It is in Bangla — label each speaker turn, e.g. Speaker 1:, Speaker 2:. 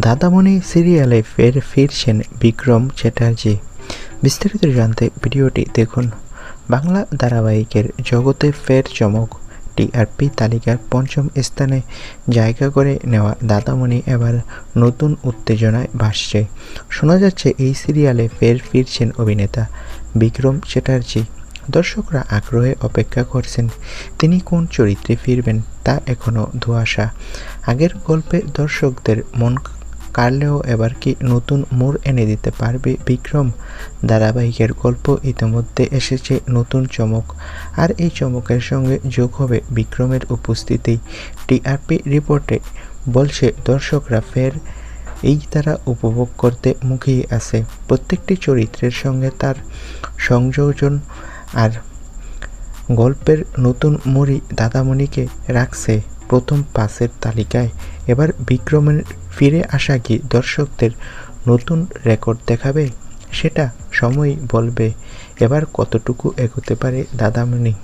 Speaker 1: দাদামণি সিরিয়ালে ফের ফিরছেন বিক্রম চ্যাটার্জি। বিস্তারিত জানতে ভিডিওটি দেখুন। বাংলা ধারাবাহিকের জগতে ফের চমক। টিআরপি তালিকার পঞ্চম স্থানে জায়গা করে নেওয়া দাদামণি এবার নতুন উত্তেজনায় ভাসছে। শোনা যাচ্ছে এই সিরিয়ালে ফের ফিরছেন অভিনেতা বিক্রম চ্যাটার্জি। দর্শকরা আগ্রহে অপেক্ষা করছেন, তিনি কোন চরিত্রে ফিরবেন তা এখনও ধোঁয়াশা। আগের গল্পে দর্শকদের মন কাড়লেও এবার কি নতুন মোড় এনে দিতে পারবে বিক্রম? ধারাবাহিকের গল্প ইতিমধ্যে এসেছে নতুন চমক, আর এই চমকের সঙ্গে যোগ হবে বিক্রমের উপস্থিতি। টিআরপি রিপোর্টে বলছে, দর্শকরা ফের এই তারা উপভোগ করতে মুখিয়ে আছে। প্রত্যেকটি চরিত্রের সঙ্গে তার সংযোজন আর গল্পের নতুন মুড়ি দাদামণিকে রাখছে প্রথম পাসের তালিকায়। এবার বিক্রমের ফিরে আসা কি দর্শকদের নতুন রেকর্ড দেখাবে? সেটা সময়ই বলবে। এবার কতটুকু এগোতে পারে দাদামণি?